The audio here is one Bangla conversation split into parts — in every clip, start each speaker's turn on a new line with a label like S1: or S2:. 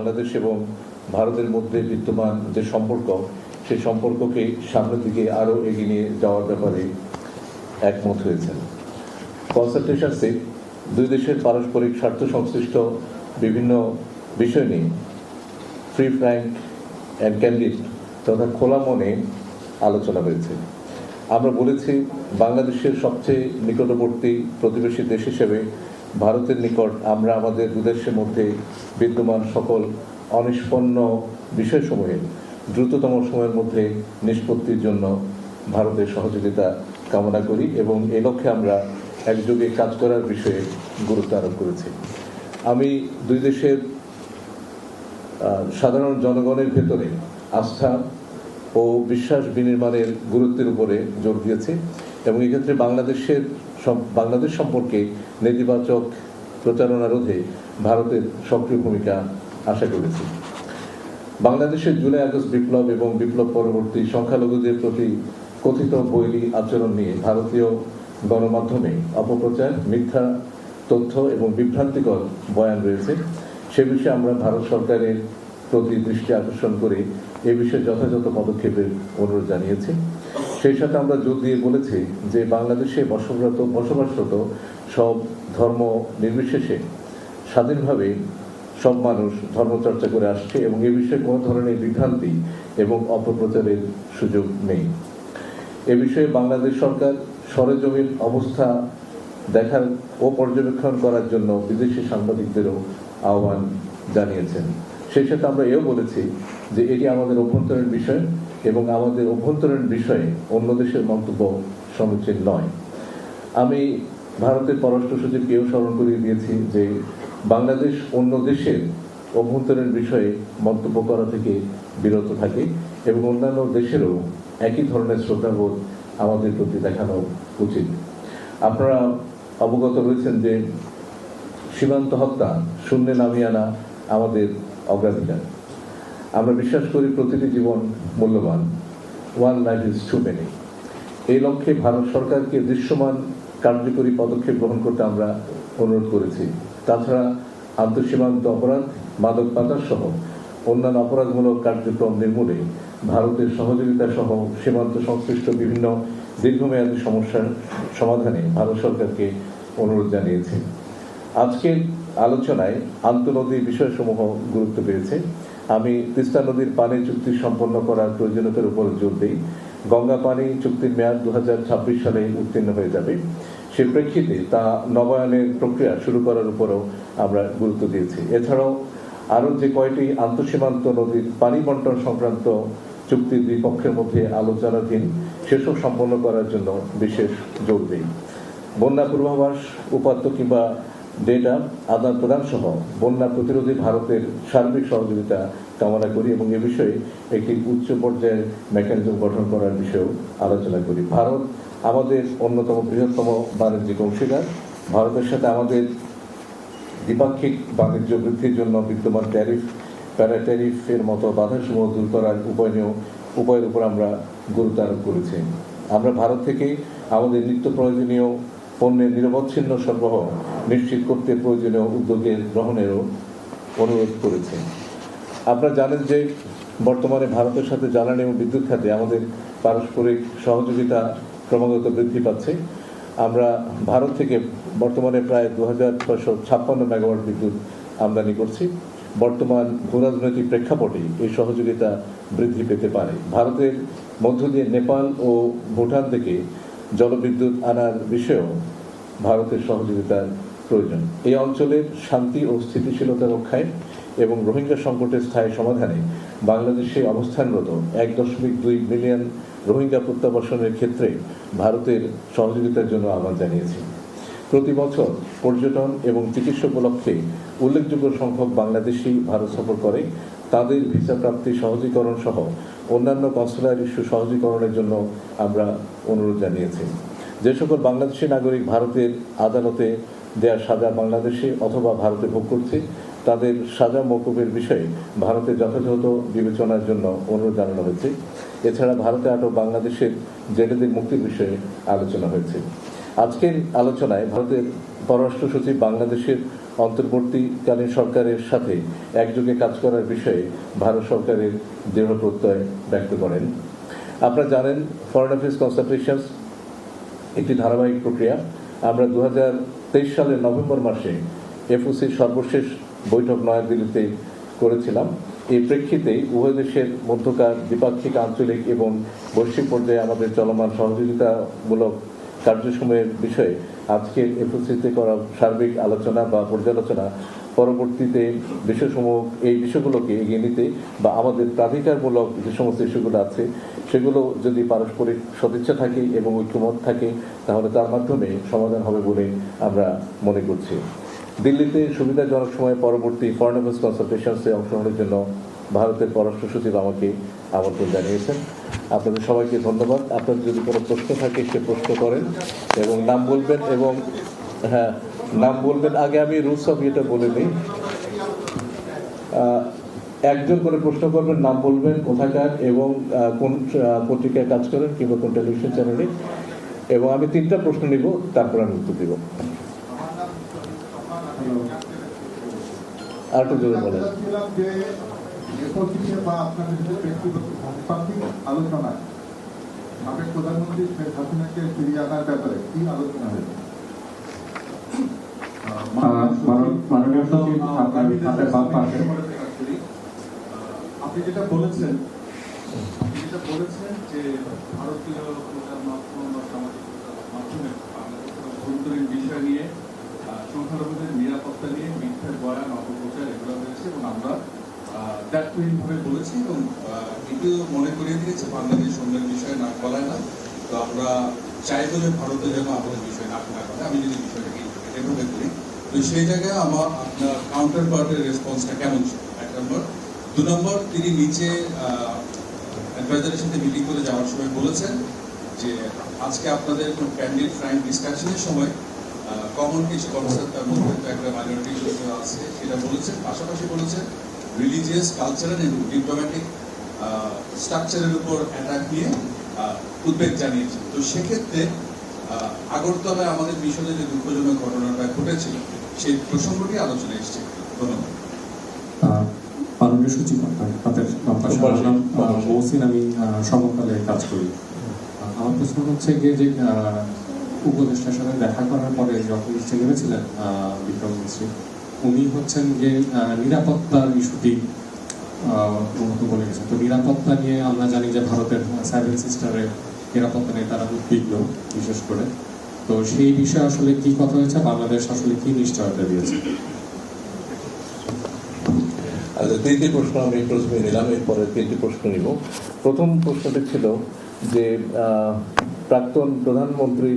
S1: বাংলাদেশ এবং ভারতের মধ্যে বিদ্যমান যে সম্পর্ক, সেই সম্পর্ককে সামনের দিকে আরও এগিয়ে নিয়ে যাওয়ার ব্যাপারে একমত হয়েছেন। কনসালটেশনসে দুই দেশের পারস্পরিক স্বার্থ সংশ্লিষ্ট বিভিন্ন বিষয় নিয়ে ফ্রি ফ্র্যাঙ্ক অ্যান্ড ক্যান্ডিড তথা খোলা মনে আলোচনা হয়েছে। আমরা বলেছি, বাংলাদেশের সবচেয়ে নিকটবর্তী প্রতিবেশী দেশ হিসেবে ভারতের নিকট আমরা আমাদের দুদেশের মধ্যে বিদ্যমান সকল অনিষ্পন্ন বিষয়সমূহের দ্রুততম সময়ের মধ্যে নিষ্পত্তির জন্য ভারতের সহযোগিতা কামনা করি এবং এ লক্ষ্যে আমরা একযোগে কাজ করার বিষয়ে গুরুত্ব আরোপ করেছি। আমি দুই দেশের সাধারণ জনগণের ভেতরে আস্থা ও বিশ্বাস বিনির্মাণের গুরুত্বের উপরে জোর দিয়েছি এবং এক্ষেত্রে বাংলাদেশের সম- বাংলাদেশ সম্পর্কে নেতিবাচক প্রচারণা রোধে ভারতের সক্রিয় ভূমিকা আশা করেছি। বাংলাদেশের জুলাই আগস্ট বিপ্লব এবং বিপ্লব পরবর্তী সংখ্যালঘুদের প্রতি কথিত বৈরী আচরণ নিয়ে ভারতীয় গণমাধ্যমে অপপ্রচার, মিথ্যা তথ্য এবং বিভ্রান্তিকর বয়ান রয়েছে। সে বিষয়ে আমরা ভারত সরকারের প্রতি দৃষ্টি আকর্ষণ করে এ বিষয়ে যথাযথ পদক্ষেপের অনুরোধ জানিয়েছি। সেই সাথে আমরা জোর দিয়ে বলেছি যে বাংলাদেশে বসবাসরত বসবাসরত সব ধর্ম নির্বিশেষে স্বাধীনভাবে সব মানুষ ধর্মচর্চা করে আসছে এবং এ বিষয়ে কোনো ধরনের বিভ্রান্তি এবং অপপ্রচারের সুযোগ নেই। এ বিষয়ে বাংলাদেশ সরকার সরেজমিন অবস্থা দেখার ও পর্যবেক্ষণ করার জন্য বিদেশি সাংবাদিকদেরও আহ্বান জানিয়েছেন। সেই সাথে আমরা এও বলেছি যে এটি আমাদের অভ্যন্তরীণ বিষয়। এবং আমাদের অভ্যন্তরীণ বিষয়ে অন্য দেশের মন্তব্য সমীচীন নয়। আমি ভারতের পররাষ্ট্র সচিবকেও স্মরণ করিয়ে দিয়েছি যে বাংলাদেশ অন্য দেশের অভ্যন্তরীণ বিষয়ে মন্তব্য করা থেকে বিরত থাকে এবং অন্যান্য দেশেরও একই ধরনের শ্রদ্ধাবোধ আমাদের প্রতি দেখানো উচিত। আপনারা অবগত রয়েছেন যে সীমান্ত হত্যা, শূন্যে নামিয়ে আনা আমাদের অগ্রাধিকার। আমরা বিশ্বাস করি প্রতিটি জীবন মূল্যবান। One life is too many এই লক্ষ্যে ভারত সরকারকে দৃশ্যমান, কার্যকরী পদক্ষেপ গ্রহণ করতে আমরা অনুরোধ করেছি। তাছাড়া আন্তঃসীমান্ত অপরাধ, মাদক পাচার সহ অন্যান্য অপরাধমূলক কার্যক্রম নির্মূলে ভারতের সহযোগিতা সহ সীমান্ত সংশ্লিষ্ট বিভিন্ন দীর্ঘমেয়াদী সমস্যার সমাধানে ভারত সরকারকে অনুরোধ জানিয়েছে। আজকের আলোচনায় আন্তনদী বিষয়সমূহ গুরুত্ব পেয়েছে। আমি তিস্তা নদীর পানি চুক্তি সম্পন্ন করার প্রয়োজনীয়তার উপর জোর দিই। গঙ্গা পানি চুক্তির মেয়াদ দু সালে উত্তীর্ণ হয়ে যাবে। সে প্রেক্ষিতে তা নবায়নের প্রক্রিয়া শুরু করার উপরও আমরা গুরুত্ব দিয়েছি। এছাড়াও আরও যে কয়টি আন্তঃসীমান্ত নদীর পানি বন্টন সংক্রান্ত চুক্তির দুই পক্ষের মধ্যে আলোচনাধীন, সেসব সম্পন্ন করার জন্য বিশেষ জোর দিই। বন্যা পূর্বাভাস, উপাত্ত কিংবা ডেটা আদান প্রদান সহ বন্যা প্রতিরোধী ভারতের সার্বিক সহযোগিতা কামনা করি এবং এ বিষয়ে একটি উচ্চ পর্যায়ের মেকানিজম গঠন করার বিষয়েও আলোচনা করি। ভারত আমাদের অন্যতম বৃহত্তম বাণিজ্যিক অংশীদার। ভারতের সাথে আমাদের দ্বিপাক্ষিক বাণিজ্য বৃদ্ধির জন্য বিদ্যমান ট্যারিফ প্যারা ট্যারিফের মতো বাধাসমূহ দূর করার উপায় নিয়েও, উপায়ের উপর আমরা গুরুত্ব আরোপ করেছি। আমরা ভারত থেকে আমাদের নিত্য প্রয়োজনীয় পণ্যের নিরবচ্ছিন্ন সরবরাহ নিশ্চিত করতে প্রয়োজনীয় উদ্যোগের গ্রহণেরও অনুরোধ করেছে। আপনারা জানেন যে বর্তমানে ভারতের সাথে জ্বালানি এবং বিদ্যুৎ খাতে আমাদের পারস্পরিক সহযোগিতা ক্রমাগত বৃদ্ধি পাচ্ছে। আমরা ভারত থেকে বর্তমানে প্রায় দু হাজার ছয়শো ছাপ্পান্ন মেগাওয়াট বিদ্যুৎ আমদানি করছি। বর্তমান ভূরাজনৈতিক প্রেক্ষাপটে এই সহযোগিতা বৃদ্ধি পেতে পারে। ভারতের মধ্য দিয়ে নেপাল ও ভুটান থেকে জলবিদ্যুৎ আনার বিষয়েও ভারতের সহযোগিতার প্রয়োজন। এই অঞ্চলের শান্তি ও স্থিতিশীলতা রক্ষায় এবং রোহিঙ্গা সংকটের স্থায়ী সমাধানে বাংলাদেশে অবস্থানরত এক দশমিক দুই মিলিয়ন রোহিঙ্গা প্রত্যাবাসনের ক্ষেত্রে ভারতের সহযোগিতার জন্য আহ্বান জানিয়েছি। প্রতি বছর পর্যটন এবং চিকিৎসা উপলক্ষে উল্লেখযোগ্য সংখ্যক বাংলাদেশি ভারত সফর করে তাদের ভিসা প্রাপ্তি সহজীকরণ সহ অন্যান্য কনসুলার ইস্যু সহজীকরণের জন্য আমরা অনুরোধ জানিয়েছি। যে সকল বাংলাদেশি নাগরিক ভারতের আদালতে দেয়া সাজা বাংলাদেশে অথবা ভারতে ভোগ করছে, তাদের সাজা মৌকুবের বিষয়ে ভারতের যথাযথ বিবেচনার জন্য অনুরোধ জানানো হয়েছে। এছাড়া ভারতে আটক বাংলাদেশের জেলেদের মুক্তির বিষয়ে আলোচনা হয়েছে। আজকের আলোচনায় ভারতের পররাষ্ট্র সচিব বাংলাদেশের অন্তর্বর্তীকালীন সরকারের সাথে একযোগে কাজ করার বিষয়ে ভারত সরকারের দৃঢ় প্রত্যয় ব্যক্ত করেন। আপনারা জানেন ফরেন অ্যাফেয়ার্স কনসালটেশনস একটি ধারাবাহিক প্রক্রিয়া। আমরা দু হাজার তেইশ সালের নভেম্বর মাসে এফওসির সর্বশেষ বৈঠক নয়াদিল্লিতে করেছিলাম। এই প্রেক্ষিতে উভয় দেশের মধ্যকার দ্বিপাক্ষিক, আঞ্চলিক এবং বৈশ্বিক পর্যায়ে আমাদের চলমান সহযোগিতামূলক কার্যসমূহের বিষয়ে আজকের এফওসিতে করা সার্বিক আলোচনা বা পর্যালোচনা পরবর্তীতে বিষয়সমূহ, এই বিষয়গুলোকে এগিয়ে নিতে বা আমাদের প্রাধিকারমূলক যে সমস্ত ইস্যুগুলো আছে, সেগুলো যদি পারস্পরিক সদিচ্ছা থাকে এবং ঐক্যমত থাকে, তাহলে তার মাধ্যমে সমাধান হবে বলে আমরা মনে করছি। দিল্লিতে সুবিধাজনক সময়ে পরবর্তী ফরেন অ্যাফেয়ার্স কনসালটেশনসে অংশগ্রহণের জন্য ভারতের পররাষ্ট্র সচিব আমাকে আমন্ত্রণ জানিয়েছেন। আপনাদের সবাইকে ধন্যবাদ। আপনাদের যদি কোনো প্রশ্ন থাকে, সে প্রশ্ন করেন এবং নাম বলবেন এবং হ্যাঁ নাম বলবেন। আগে আমি রুলস অফ ইয়েটা বলে নিই। একজন করে প্রশ্ন করবেন, নাম বলবেন কোথাকার এবং কোন পত্রিকায় কাজ করেন কিংবা কোন টেলিভিশন চ্যানেলে এবং আমি তিনটা প্রশ্ন নিব, তারপর আমি উত্তর দিব। আর একটু জোরে বলেন।
S2: ছিলাম যে এফওসিতে বা আপনাদের ব্যক্তিগত দ্বিপাক্ষিক আলোচনায় সাবেক প্রধানমন্ত্রী শেখ হাসিনাকে ফিরিয়ে আনার ব্যাপারে কি আলোচনা হয়েছে
S3: মাননীয়- মাননীয় সচিব, আপনার হাতের পাশে।
S4: আপনি যেটা বলেছেন আপনি যেটা বলেছেন যে ভারতীয় প্রচার মাধ্যম বা সামাজিক মাধ্যমে বাংলাদেশের বিষয় নিয়ে সংখ্যালঘুদের নিরাপত্তা নিয়ে মিথ্যা বয়ান অপপ্রচার এগুলো হয়েছে এবং আমরা দায়িত্বহীনভাবে বলেছি এবং এটিও মনে করিয়ে দিয়েছে বাংলাদেশ অন্যের বিষয়ে নাক গলায় না। তো আমরা চাইব যে ভারতে যেন আমাদের বিষয় নাক না করে আমি যদি বিষয়টাকে এভাবে করি, তো সেই জায়গায় আমার, আপনার কাউন্টার পার্টের রেসপন্সটা কেমন ছিল? এক নম্বর। দু নম্বর, তিনি নিচে অ্যাডভাইজারের সাথে মিটিং করে যাওয়ার সময় বলেছেন যে, আজকে আপনাদের ক্যান্ডিড ফ্র্যাঙ্ক ডিসকাশনের সময় কমন কিছু কনসেপ্ট তার মধ্যে একটা মাইনরিটি আছে, সেটা বলেছেন। পাশাপাশি বলেছেন রিলিজিয়াস কালচারাল এবং ডিপ্লোম্যাটিক স্ট্রাকচারের উপর অ্যাটাক নিয়ে উদ্বেগ জানিয়েছে। তো সেক্ষেত্রে আগরতলায় আমাদের মিশনে যে দুঃখজনক ঘটনাটা ঘটেছিল সেই প্রসঙ্গটি আলোচনায় এসেছে। ধন্যবাদ।
S3: মাননীয় সচিব নাম মহসিন আমি সমকালে কাজ করি। আমার প্রশ্ন হচ্ছে গিয়ে যে আহ, উপদেষ্টার সাথে দেখা করার পরে যখন নিচে নেমেছিলেন আহ, বিক্রম মিস্ত্রি উনি হচ্ছেন যে আহ, নিরাপত্তার ইস্যুটি উন্নত বলে গেছেন। তো নিরাপত্তা নিয়ে আমরা জানি যে ভারতের সেভেন সিস্টারের নিরাপত্তা নিয়ে তারা উদ্বিগ্ন বিশেষ করে। তো সেই বিষয়ে আসলে কি কথা হয়েছে বাংলাদেশ আসলে কি নিশ্চয়তা দিয়েছে?
S1: আচ্ছা তিনটি প্রশ্ন আমি প্রথমে নিলাম এরপরে তিনটি প্রশ্ন নিব। প্রথম প্রশ্নটি ছিল যে প্রাক্তন প্রধানমন্ত্রী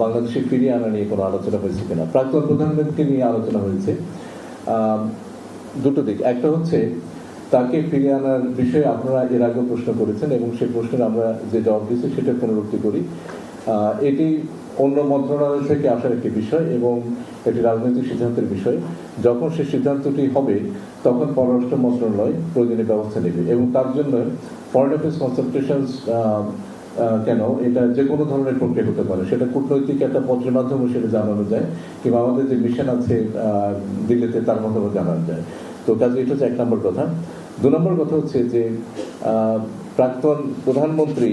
S1: বাংলাদেশে ফিরিয়ে আনা নিয়ে কোনো আলোচনা হয়েছে কিনা? প্রাক্তন প্রধানমন্ত্রীকে নিয়ে আলোচনা হয়েছে। দুটো দিক। একটা হচ্ছে, তাকে ফিরিয়ে আনার বিষয়ে আপনারা এর আগেও প্রশ্ন করেছেন এবং সেই প্রশ্নের আমরা যে জবাব দিয়েছি সেটা পুনরুক্তি করি। এটি অন্য মন্ত্রণালয় থেকে আসার একটি বিষয় এবং এটি রাজনৈতিক সিদ্ধান্তের বিষয়। যখন সে সিদ্ধান্তটি হবে, তখন পররাষ্ট্র মন্ত্রণালয় প্রয়োজনীয় ব্যবস্থা নেবে এবং তার জন্য ফরেন অ্যাফেয়ার্স কনসালটেশন কেন? এটা যে কোনো ধরনের প্রক্রিয়া হতে পারে। সেটা কূটনৈতিক একটা পত্রের মাধ্যমে সেটা জানানো যায়, কিংবা আমাদের যে মিশন আছে দিল্লিতে তার মাধ্যমে জানানো যায়। তো কাজে এটা হচ্ছে এক নম্বর কথা। দু নম্বর কথা হচ্ছে যে প্রাক্তন প্রধানমন্ত্রী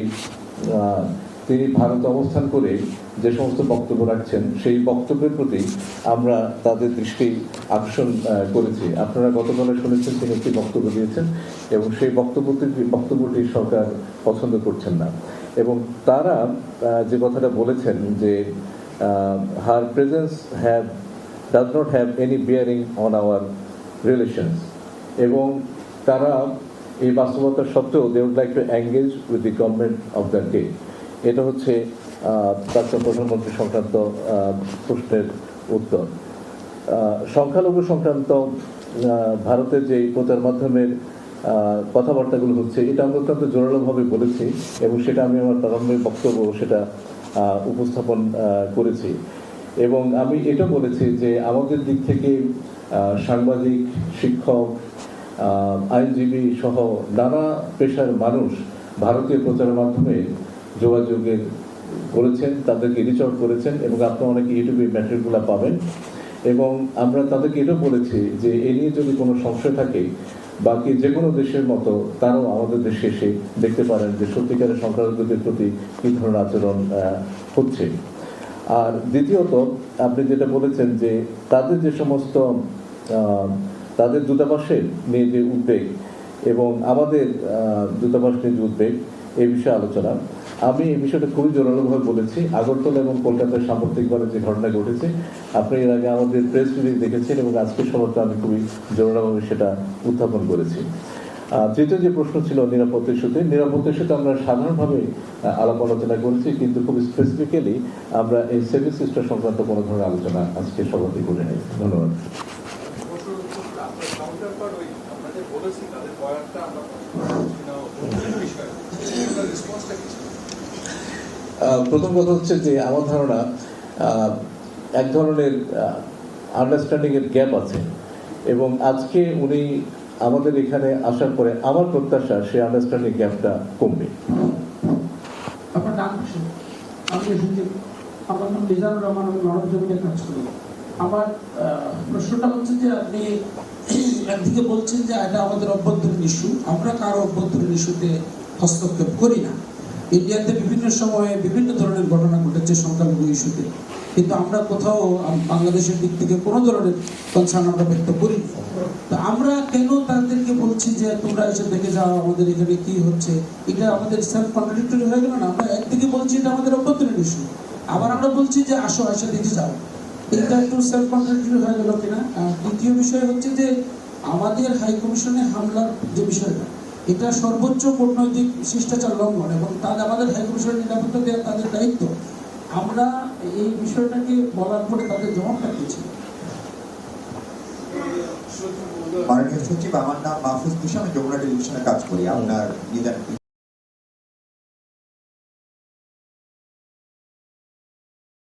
S1: তিনি ভারত অবস্থান করে যে সমস্ত বক্তব্য রাখছেন, সেই বক্তব্যের প্রতি আমরা তাদের দৃষ্টি আকর্ষণ করেছি। আপনারা গতকালে শুনেছেন তিনি একটি বক্তব্য দিয়েছেন, এবং সেই বক্তব্যটি বক্তব্যটি সরকার পছন্দ করছেন না। এবং তারা যে কথাটা বলেছেন যে her presence have does not have any bearing on our relations এবং তারা এই বাস্তবতা সত্ত্বেও they would like to engage with the government of the day এটা হচ্ছে প্রাক্তন প্রধানমন্ত্রী সংক্রান্ত প্রশ্নের উত্তর। সংখ্যালঘু সংক্রান্ত ভারতের যে প্রচার মাধ্যমের কথাবার্তাগুলো হচ্ছে, এটা আমরা অত্যন্ত জোরালোভাবে বলেছি এবং সেটা আমি আমার প্রারম্ভিক বক্তব্য সেটা উপস্থাপন করেছি। এবং আমি এটা বলেছি যে আমাদের দিক থেকে সাংবাদিক, শিক্ষক আইনজীবী সহ নানা পেশার মানুষ ভারতীয় প্রচারের মাধ্যমে যোগাযোগের করেছেন তাদেরকে রিচ আউট করেছেন এবং আপনারা অনেকে ইউটিউবে ম্যাটেরিয়ালগুলো পাবেন। এবং আমরা তাদেরকে এটাও বলেছি যে এ নিয়ে যদি কোনো সংশয় থাকে বাকি যে কোনো দেশের মতো তারাও আমাদের দেশে এসে দেখতে পারেন যে সত্যিকারের সংখ্যালঘুদের প্রতি কী ধরনের আচরণ হচ্ছে। আর দ্বিতীয়ত, আপনি যেটা বলেছেন যে তাদের যে সমস্ত তাদের দূতাবাসের নিয়ে যে উদ্বেগ এবং আমাদের দূতাবাস নিয়ে যে উদ্বেগ, এ বিষয়ে আলোচনা। আমি এই বিষয়টা খুবই জোরালোভাবে বলেছি। আগরতলা এবং কলকাতার সাম্প্রতিকভাবে যে ঘটনা ঘটেছে, আপনি এর আগে আমাদের প্রেস রিলিজ দেখেছেন এবং আজকের সভাতে আমি খুবই জোরালোভাবে সেটা উত্থাপন করেছি। তৃতীয় যে প্রশ্ন ছিল নিরাপত্তা ইস্যুতে নিরাপত্তা ইস্যুতে আমরা সাধারণভাবে আলাপ আলোচনা করেছি, কিন্তু খুব স্পেসিফিক্যালি আমরা এই সেভেন সিস্টার সংক্রান্ত কোনো ধরনের আলোচনা আজকে সভাতে করে নেই। ধন্যবাদ
S4: আপনার কাউন্টার পার্ট ওই আমরা যে বলেছি তাদের বয়ানটা আমরা বিষয় রেসপন্সটা কি ছিল?
S1: আহ, প্রথম কথা হচ্ছে যে আমার ধারণা এক ধরনের আন্ডারস্ট্যান্ডিং এর গ্যাপ আছে। এবং আজকে উনি আমাদের এখানে আসার পরে আমার প্রত্যাশা সেই আন্ডারস্ট্যান্ডিং গ্যাপটা কমবে।
S5: আমার প্রশ্নটা হচ্ছে যে আপনি একদিকে বলছেন যে এটা আমাদের ইস্যু আমরা কারও অভ্যন্তরীণ ইস্যুতে হস্তক্ষেপ করি না। ইন্ডিয়াতে বিভিন্ন সময়ে বিভিন্ন ধরনের ঘটনা ঘটেছে সংখ্যালঘু ইস্যুতে। কিন্তু আমরা কোথাও বাংলাদেশের দিক থেকে কোনো ধরনের কনসার্ন আমরা ব্যক্ত করি তো আমরা কেন তাদেরকে বলছি যে তোমরা এসে দেখে যাও আমাদের এখানে কি হচ্ছে? এটা আমাদের সেলফ কন্ট্রাডিক্টরি হয়ে গেল না? আমরা একদিকে বলছি এটা আমাদের অভ্যন্তরীণ ইস্যু আবার আমরা বলছি যে আসো এসে দেখে যাও। এটা একটু সেলফ কন্ট্রাডিক্টরি হয়ে গেল কিনা? দ্বিতীয় বিষয় হচ্ছে যে আমাদের হাই কমিশনে হামলার যে বিষয়টা এটা সর্বোচ্চ কূটনৈতিক শিষ্টাচার লঙ্ঘন এবং তাদের আমাদের হেলথ মিশনের নিরাপত্তা দেওয়া তাদের দায়িত্ব। আমরা এই বিষয়টাকে বলার পরে তাদের জবাবটা দিয়েছি
S6: মাননীয় সচিব, আমার নাম মাহফুজ তুষা আমি যমুনা টেলিভিশনে কাজ করি। আপনার নিদান